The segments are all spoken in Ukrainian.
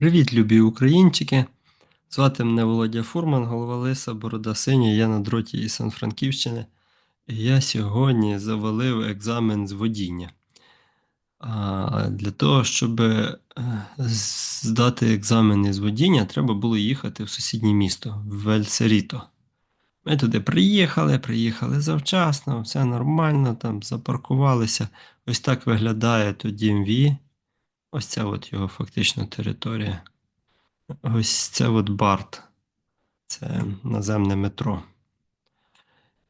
Привіт, любі українчики! Звати мене Володя Фурман, голова Лиса, Борода Синя, я на дроті із Сан-Франківщини. І я сьогодні завалив екзамен з водіння. А Для того, щоб е, здати екзамен із водіння, треба було їхати в сусіднє місто, в Вельсеріто. Ми туди приїхали, приїхали завчасно, все нормально, там запаркувалися. Ось так виглядає то DMV. Ось ця от його фактично територія. Ось це от Барт. Це наземне метро.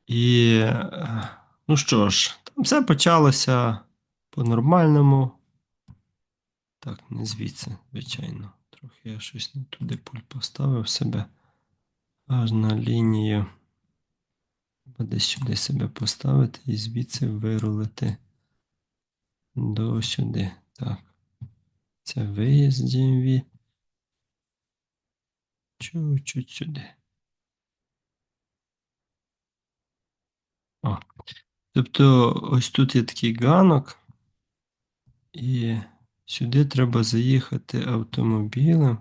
І, ну що ж, там все почалося по-нормальному. Так, не звідси, звичайно. Трохи я щось не туди пуль поставив себе. Аж на лінію. Треба десь сюди себе поставити і звідси вирулити до сюди. Так. Це виїзд з DMV. Чуть-чуть сюди. О. Тобто, ось тут є такий ганок, і сюди треба заїхати автомобілем.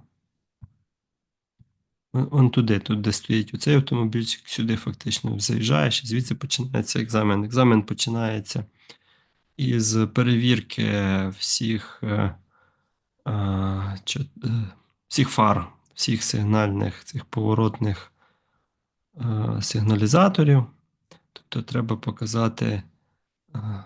Он, туди, тут, де стоїть оцей автомобільчик, сюди фактично заїжджаєш, і звідси починається екзамен. Екзамен починається із перевірки всіх, е, всіх фар, всіх сигнальних, цих поворотних е, сигналізаторів. Тобто треба показати, е,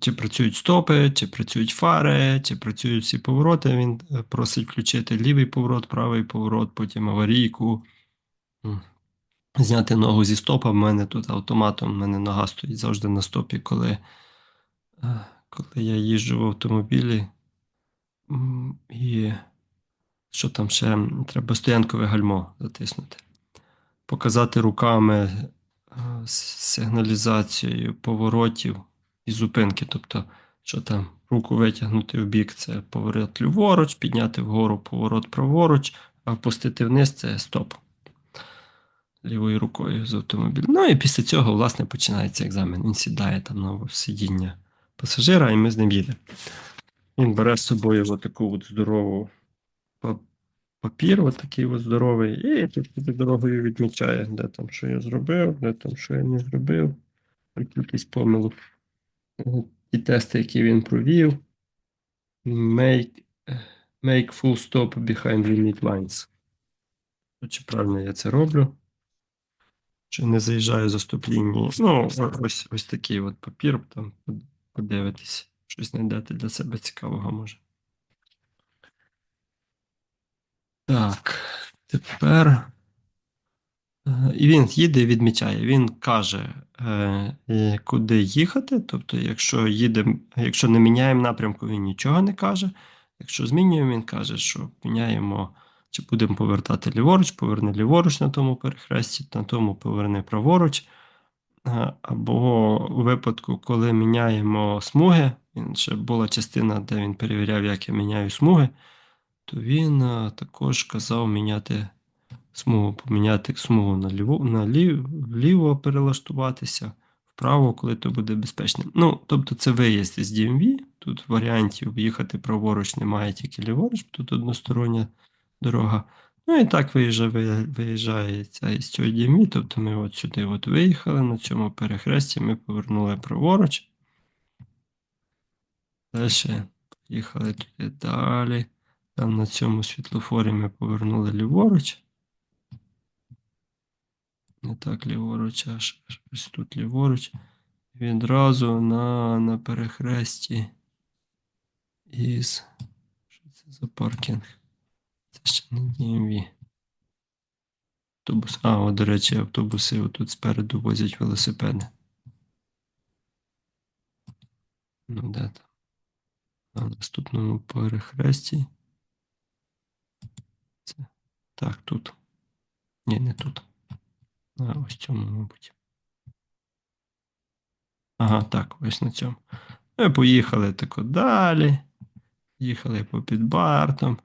чи працюють стопи, чи працюють фари, чи працюють всі повороти. Він е, просить включити лівий поворот, правий поворот, потім аварійку. Зняти ногу зі стопа. В мене тут автоматом, в мене нога стоїть завжди на стопі, коли, е, коли я їжджу в автомобілі. І що там ще? Треба стоянкове гальмо затиснути. Показати руками е, сигналізацією поворотів і зупинки. Тобто, що там руку витягнути в бік це поворот ліворуч, підняти вгору поворот праворуч, а впустити вниз це стоп. Лівою рукою з автомобіля. Ну і після цього, власне, починається екзамен. Він сідає там на сидіння пасажира, і ми з ним їдемо. Він бере з собою отаку от здорову папір, от такий от здоровий, і тут під дорогою відмічає, де там що я зробив, де там що я не зробив, якісь помилок. Ті тести, які він провів. Make, make full stop behind limit lines. Чи правильно я це роблю? Чи не заїжджаю за стоп-лінії? Ну, ось, ось такий от папір, там подивитись, щось знайдете для себе цікавого може. Так, тепер. е, І він їде і відмічає. Він каже, е, куди їхати. Тобто, якщо їдемо, якщо не міняємо напрямку, він нічого не каже. Якщо змінюємо, він каже, що міняємо, чи будемо повертати ліворуч, поверни ліворуч на тому перехресті, на тому поверни праворуч. Е, Або у випадку, коли міняємо смуги, він ще була частина, де він перевіряв, як я міняю смуги, то він е, також казав міняти смугу, поміняти смугу наліво, наліво, вліво перелаштуватися, вправо, коли то буде безпечно. Ну, тобто це виїзд із DMV. Тут варіантів їхати праворуч немає, тільки ліворуч, тут одностороння дорога. Ну і так виїжджає, виїжджає ця із цього DMV, тобто ми от сюди от виїхали, на цьому перехресті ми повернули праворуч. Далі їхали туди далі. Там на цьому світлофорі ми повернули ліворуч. Не так ліворуч, аж аж ось тут ліворуч. Відразу на, на перехресті із. Що це за паркінг? Ще не DMV. Автобус. А, от, до речі, автобуси отут спереду возять велосипеди. Ну, де там? На наступному перехресті. Це. Так, тут. Ні, не тут. А ось цьому, мабуть. Ага, так, ось на цьому. Ми поїхали тако далі. Їхали по підбартом.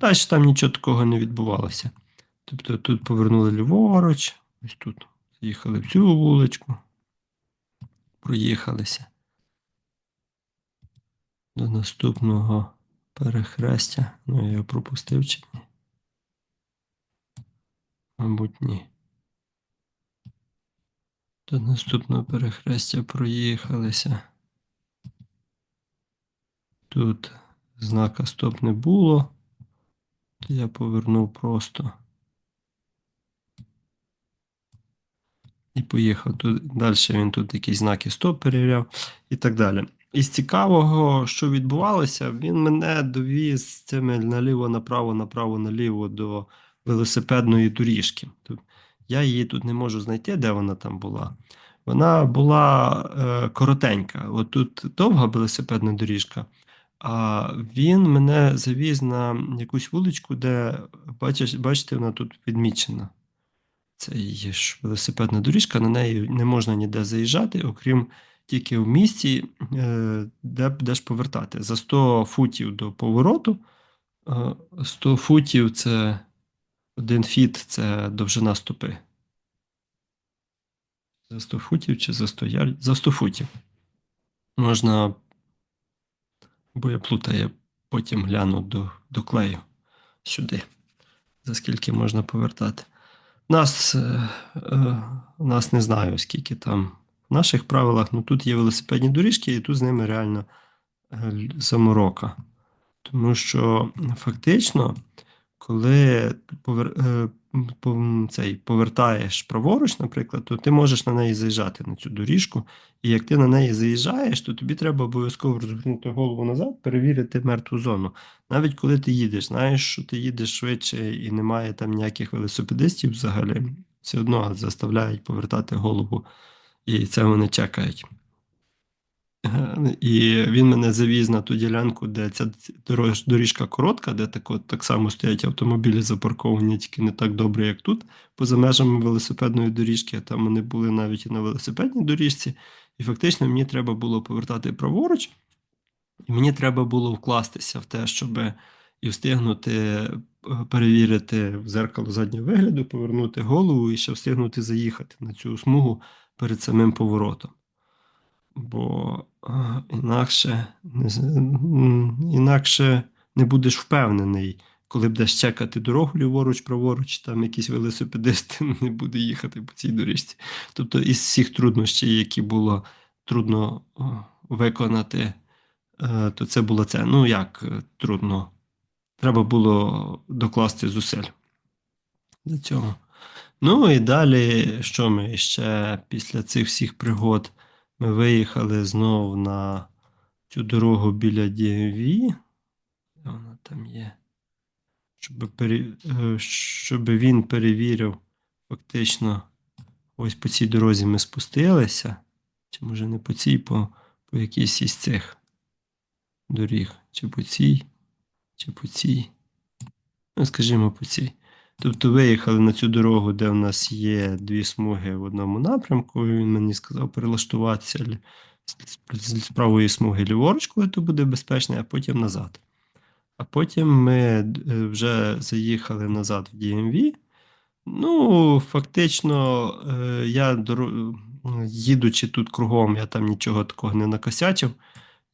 Далі там нічого такого не відбувалося. Тобто тут повернули ліворуч, ось тут їхали в цю вуличку, проїхалися до наступного перехрестя. Ну, я його пропустив чи ні? Мабуть, ні. До наступного перехрестя проїхалися. Тут знака стоп не було. Я повернув просто. І поїхав. Тут, далі він тут якісь знаки стоп перевіряв і так далі. Із цікавого, що відбувалося, він мене довіз цими наліво, направо, направо, наліво до велосипедної доріжки. Я її тут не можу знайти, де вона там була. Вона була е, коротенька. От тут довга велосипедна доріжка, а він мене завіз на якусь вуличку, де бачиш, бачите, вона тут відмічена. Це є ж велосипедна доріжка, на неї не можна ніде заїжджати, окрім тільки в місті, е, де будеш повертати. За 100 футів до повороту. е, 100 футів це один фіт це довжина стопи. За 100 футів чи за 100 ярдів? За 100 футів. Можна, бо я плутаю, потім гляну до, до клею сюди. За скільки можна повертати. Нас, е, е, нас не знаю, скільки там в наших правилах, ну тут є велосипедні доріжки, і тут з ними реально е, заморока. Тому що фактично, коли повер, е, цей, повертаєш праворуч, наприклад, то ти можеш на неї заїжджати на цю доріжку. І як ти на неї заїжджаєш, то тобі треба обов'язково розвернути голову назад, перевірити мертву зону. Навіть коли ти їдеш, знаєш, що ти їдеш швидше і немає там ніяких велосипедистів взагалі, все одно заставляють повертати голову, і це вони чекають. І він мене завіз на ту ділянку, де ця доріжка коротка, де так, от, так само стоять автомобілі запарковані, тільки не так добре, як тут, поза межами велосипедної доріжки. а Там вони були навіть і на велосипедній доріжці. І фактично мені треба було повертати праворуч, і мені треба було вкластися в те, щоб і встигнути е, перевірити в зеркало заднього вигляду, повернути голову і ще встигнути заїхати на цю смугу перед самим поворотом. Бо інакше, інакше не будеш впевнений, коли будеш чекати дорогу ліворуч, праворуч, там якийсь велосипедист не буде їхати по цій доріжці. Тобто із всіх труднощів, які було трудно виконати, е, то це було це. Ну як е, трудно? Треба було докласти зусиль до цього. Ну і далі, що ми ще після цих всіх пригод ми виїхали знов на цю дорогу біля. Де вона там є? Щоб, пере... е, щоб він перевірив, фактично, ось по цій дорозі ми спустилися. Чи може не по цій, по, по якійсь із цих доріг. Чи по цій, чи по цій. Ну, скажімо, по цій. Тобто виїхали на цю дорогу, де в нас є дві смуги в одному напрямку. Він мені сказав перелаштуватися з- правої смуги ліворуч, то буде безпечно, а потім назад. А потім ми е, вже заїхали назад в DMV. Ну, фактично, е, я їдучи тут кругом, я там нічого такого не накосячив.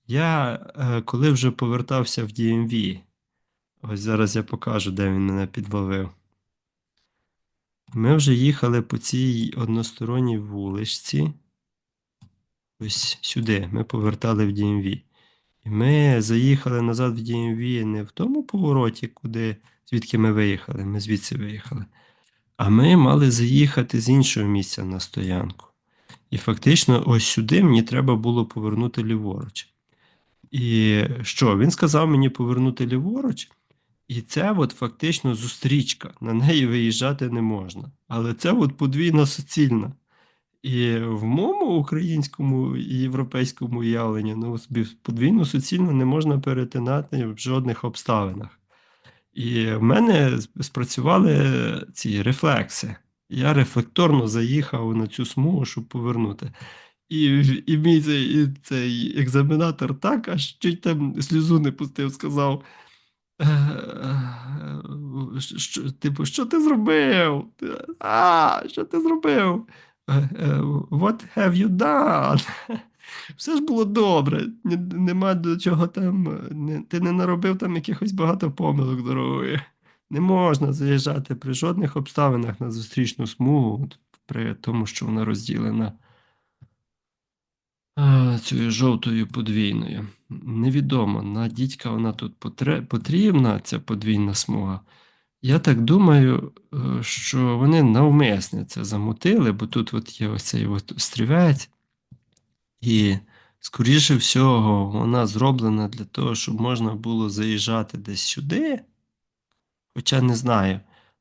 Я е, коли вже повертався в DMV, ось зараз я покажу, де він мене підловив. Ми вже їхали по цій односторонній вуличці. Ось сюди. Ми повертали в DMV. І ми заїхали назад в DMV не в тому повороті, куди, звідки ми виїхали. Ми звідси виїхали. А ми мали заїхати з іншого місця на стоянку. І фактично, ось сюди мені треба було повернути ліворуч. І що? Він сказав мені повернути ліворуч, і це от фактично зустрічка. На неї виїжджати не можна. Але це от подвійна суцільна. І в моєму українському і європейському уявленні ну, собі подвійну суцільну не можна перетинати в жодних обставинах. І в мене спрацювали ці рефлекси. Я рефлекторно заїхав на цю смугу, щоб повернути. І, і мій цей, і цей екзаменатор так, аж чуть там сльозу не пустив, сказав. «Е, е, Що, типу, що ти зробив? А, що ти зробив? Е, е, What have you done? Все ж було добре. Нема до чого там. е, Ти не наробив там якихось багато помилок дорогою. Не можна заїжджати при жодних обставинах на зустрічну смугу, при тому, що вона розділена цією жовтою подвійною. Невідомо, на дідька вона тут потрібна, ця подвійна смуга. Я так думаю, е, що вони навмисне це замутили, бо тут от є ось цей от острівець, і, скоріше всього, вона зроблена для того, щоб можна було заїжджати десь сюди. Хоча не знаю,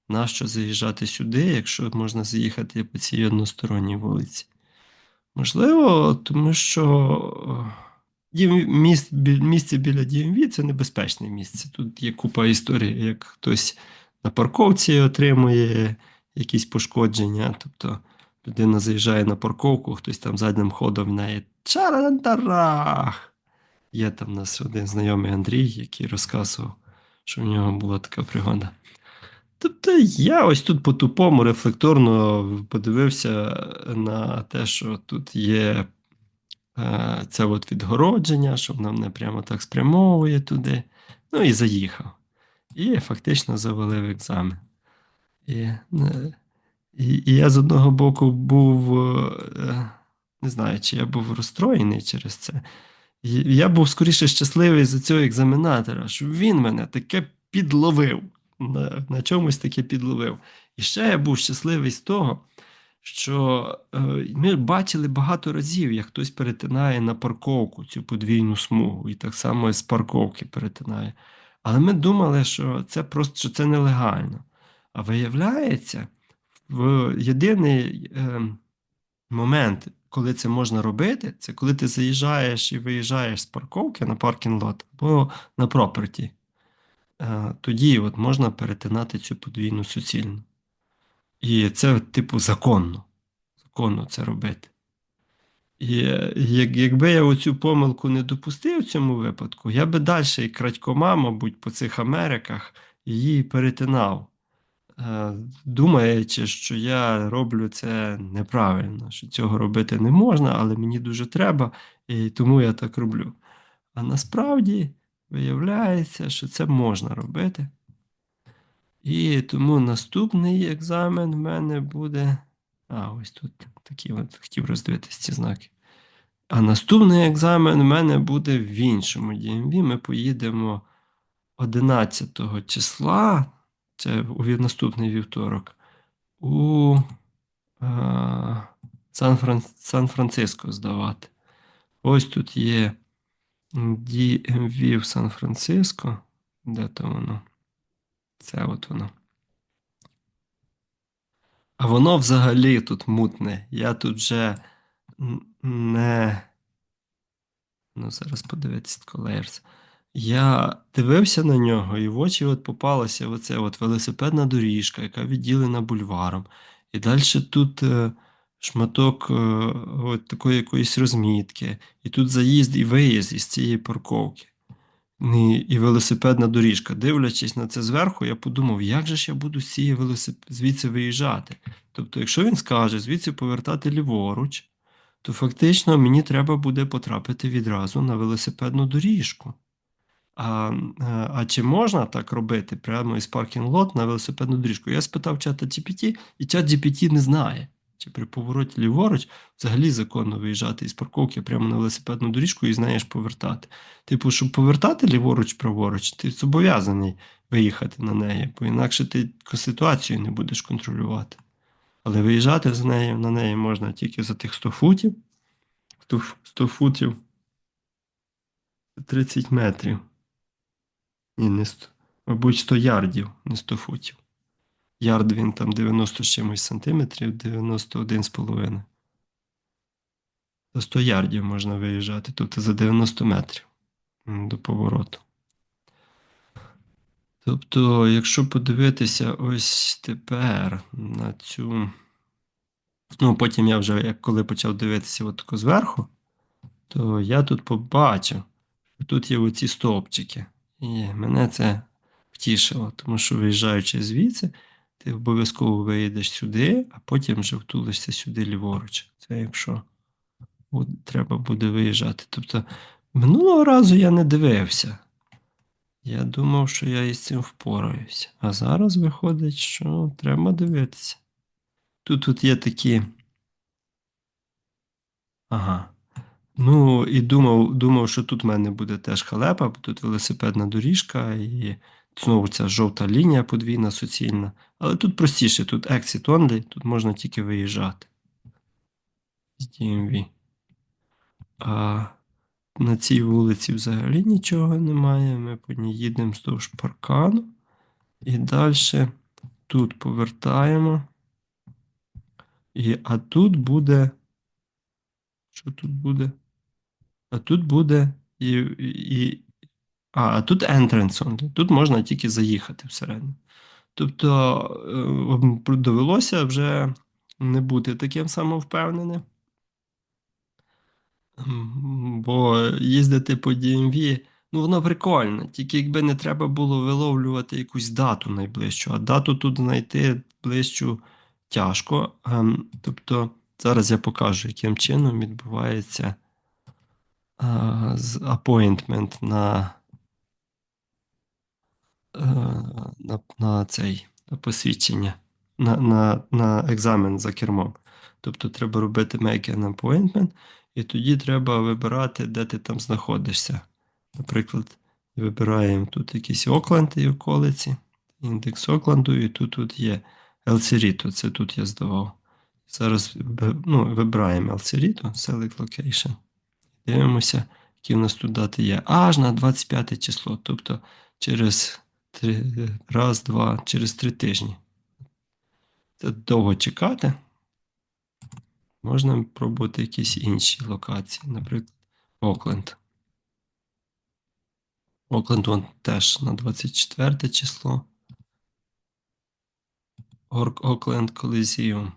нащо заїжджати сюди, якщо можна заїхати по цій односторонній вулиці. Можливо, тому що е, дім, місце біля DMV – це небезпечне місце. Тут є купа історій, як хтось на парковці отримує якісь пошкодження. Тобто людина заїжджає на парковку, хтось там заднім ходом в неї чарантарах. Є там у нас один знайомий Андрій, який розказував, що в нього була така пригода. Тобто я ось тут по-тупому рефлекторно подивився на те, що тут є е, це от відгородження, що воно мене прямо так спрямовує туди. Ну і заїхав. І фактично завалив екзамен. І, е, і, і я з одного боку був, е, не знаю, чи я був розстроєний через це. Я був скоріше щасливий за цього екзаменатора, що він мене таке підловив. На, на чомусь таке підловив. І ще я був щасливий з того, що е, ми бачили багато разів, як хтось перетинає на парковку цю подвійну смугу, і так само з парковки перетинає. Але ми думали, що це просто що це нелегально. А виявляється, в єдиний е, момент, коли це можна робити, це коли ти заїжджаєш і виїжджаєш з парковки на паркінг-лот або на проперті. Е, Тоді от можна перетинати цю подвійну суцільну. І це, типу, законно. Законно це робити. І як, якби я оцю помилку не допустив в цьому випадку, я би далі і крадькома, мабуть, по цих Америках її перетинав, е, думаючи, що я роблю це неправильно, що цього робити не можна, але мені дуже треба, і тому я так роблю. А насправді виявляється, що це можна робити. І тому наступний екзамен в мене буде. А, ось тут такі от хотів роздивитися ці знаки. А наступний екзамен в мене буде в іншому DMV. Ми поїдемо 11 числа, це у наступний вівторок, у Сан-Франциско здавати. Ось тут є DMV в Сан-Франциско. Де то воно? Це от воно. А воно взагалі тут мутне. Я тут вже не. Ну, зараз подивитися Layers. Я дивився на нього, і в очі от попалася оце от велосипедна доріжка, яка відділена бульваром. І далі тут е, шматок е, от такої якоїсь розмітки. І тут заїзд і виїзд із цієї парковки. І, велосипедна доріжка. Дивлячись на це зверху, я подумав, як же ж я буду з цієї велосип... звідси виїжджати. Тобто, якщо він скаже звідси повертати ліворуч, то фактично мені треба буде потрапити відразу на велосипедну доріжку. А, е, а чи можна так робити прямо із паркінг-лот на велосипедну доріжку? Я спитав чата GPT, і чат GPT не знає, чи при повороті ліворуч взагалі законно виїжджати із парковки прямо на велосипедну доріжку і знаєш повертати. Типу, щоб повертати ліворуч, праворуч, ти зобов'язаний виїхати на неї, бо інакше ти ситуацію не будеш контролювати. Але виїжджати з неї, на неї можна тільки за тих 100 футів. 100, футів 30 метрів. Ні, не 100, мабуть, 100 ярдів, не 100 футів. Ярд він там 90 з чимось сантиметрів, 91,5. За 100 ярдів можна виїжджати, тобто за 90 метрів до повороту. Тобто, якщо подивитися ось тепер на цю. Ну, потім я вже, як коли почав дивитися от тако зверху, то я тут побачив, що тут є оці стовпчики. І мене це втішило, тому що виїжджаючи звідси, ти обов'язково виїдеш сюди, а потім вже втулишся сюди ліворуч. Це якщо От треба буде виїжджати. Тобто, минулого разу я не дивився. Я думав, що я із цим впораюся. А зараз виходить, що треба дивитися. Тут тут є такі. Ага. Ну, і думав, думав, що тут в мене буде теж халепа, бо тут велосипедна доріжка і знову ця жовта лінія подвійна, суцільна. Але тут простіше, тут exit only, тут можна тільки виїжджати з DMV. А на цій вулиці взагалі нічого немає. Ми по ній їдемо вздовж паркану. І далі тут повертаємо. І, а тут буде. Що тут буде? А тут буде і. і а, а тут entrance only. Тут можна тільки заїхати всередину. Тобто е, довелося вже не бути таким самовпевненим. Бо їздити по DMV, ну воно прикольно. Тільки якби не треба було виловлювати якусь дату найближчу, а дату тут знайти ближчу тяжко. Ем, тобто, зараз я покажу, яким чином відбувається appointment на, е, на, на цей на посвідчення, на, на, на екзамен за кермом. Тобто треба робити make an appointment. І тоді треба вибирати, де ти там знаходишся. Наприклад, вибираємо тут якийсь Окленд і околиці, індекс Окленду, і тут тут є Елсеріто, це тут я здавав. Зараз ну, вибираємо Елсеріто, Select Location. Дивимося, які в нас тут дати є. Аж на 25 число, тобто через 3, раз, два, через 3 тижні. Це довго чекати. Можна пробувати якісь інші локації, наприклад, Окленд. Окленд вон теж на 24 число. Окленд Колізіум.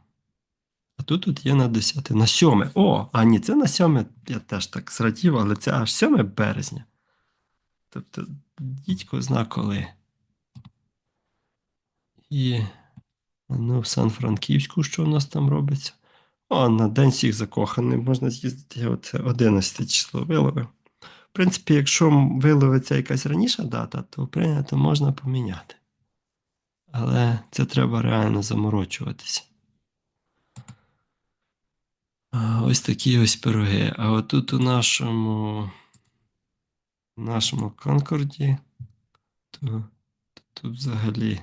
А тут тут є на 10. На 7. О, а ні, це на 7. Я теж так зрадів, але це аж 7 березня. Тобто, дідько зна коли. І ну, в Сан-Франківську, що у нас там робиться? О, на День всіх закоханих можна з'їздити от 11 число виловив. В принципі, якщо виловиться якась раніша дата, то прийнято можна поміняти. Але це треба реально заморочуватися. Ось такі ось пироги. А отут у нашому нашому Конкорді, то тут взагалі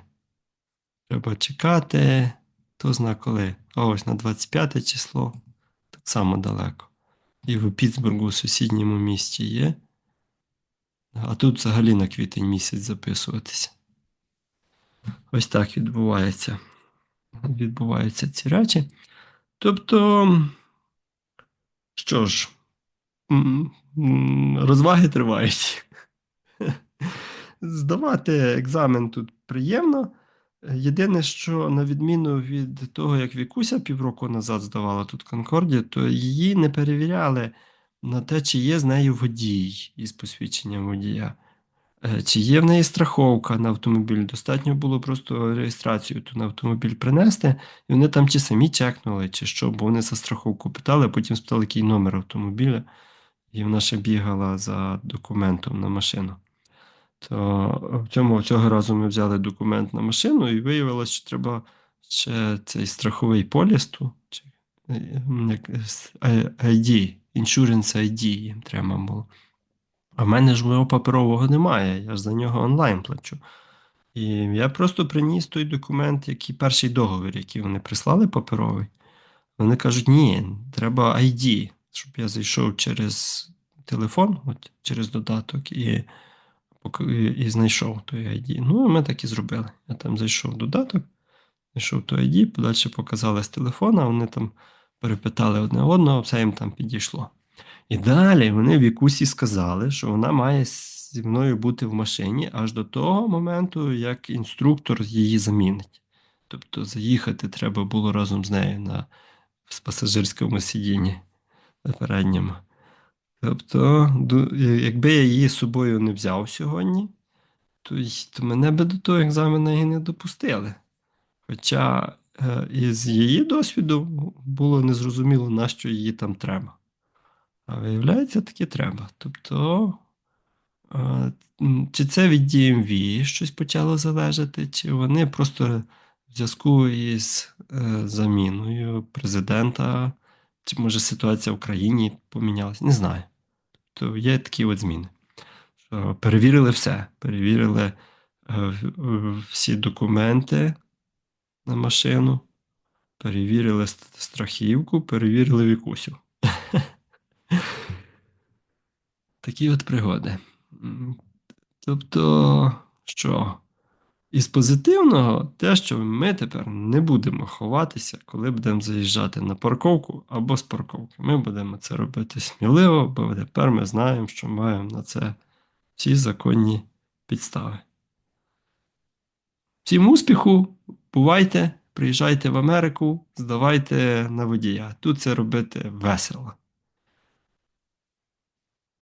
треба чекати. Хто зна коли. А ось на 25 число. Так само далеко. І в Пітсбургу, у сусідньому місті є. А тут взагалі на квітень місяць записуватися. Ось так відбувається. Відбуваються ці речі. Тобто, що ж, розваги тривають. Здавати екзамен тут приємно. Єдине, що на відміну від того, як Вікуся півроку назад здавала тут Конкорді, то її не перевіряли на те, чи є з нею водій із посвідченням водія, е, чи є в неї страховка на автомобіль. Достатньо було просто реєстрацію ту на автомобіль принести, і вони там чи самі чекнули, чи що, бо вони за страховку питали, а потім спитали, який номер автомобіля, і вона ще бігала за документом на машину. То в цьому цього разу ми взяли документ на машину, і виявилось, що треба ще цей страховий поліс, чи ID, Insurance ID їм треба було. А в мене ж мого паперового немає, я ж за нього онлайн плачу. І я просто приніс той документ, який перший договір, який вони прислали паперовий. Вони кажуть, ні, треба ID, щоб я зайшов через телефон, от, через додаток. і і знайшов той ID. Ну, і ми так і зробили. Я там зайшов в додаток, знайшов той ID, подальше показали з телефона, вони там перепитали одне одного, все їм там підійшло. І далі вони в якусі сказали, що вона має зі мною бути в машині аж до того моменту, як інструктор її замінить. Тобто заїхати треба було разом з нею на в пасажирському сидінні на передньому. Тобто, якби я її з собою не взяв сьогодні, то то мене би до того екзамену і не допустили. Хоча е, із її досвіду було незрозуміло, на що її там треба. А виявляється, таки треба. Тобто, е, чи це від DMV щось почало залежати, чи вони просто в зв'язку із е, заміною президента, чи може ситуація в країні помінялася, не знаю. Тобто є такі от зміни. Що перевірили все. Перевірили е, всі документи на машину, перевірили страхівку, перевірили вікусю. Такі от пригоди. Тобто, що? Із позитивного, те, що ми тепер не будемо ховатися, коли будемо заїжджати на парковку або з парковки. Ми будемо це робити сміливо, бо тепер ми знаємо, що маємо на це всі законні підстави. Всім успіху! Бувайте, приїжджайте в Америку, здавайте на водія. Тут це робити весело.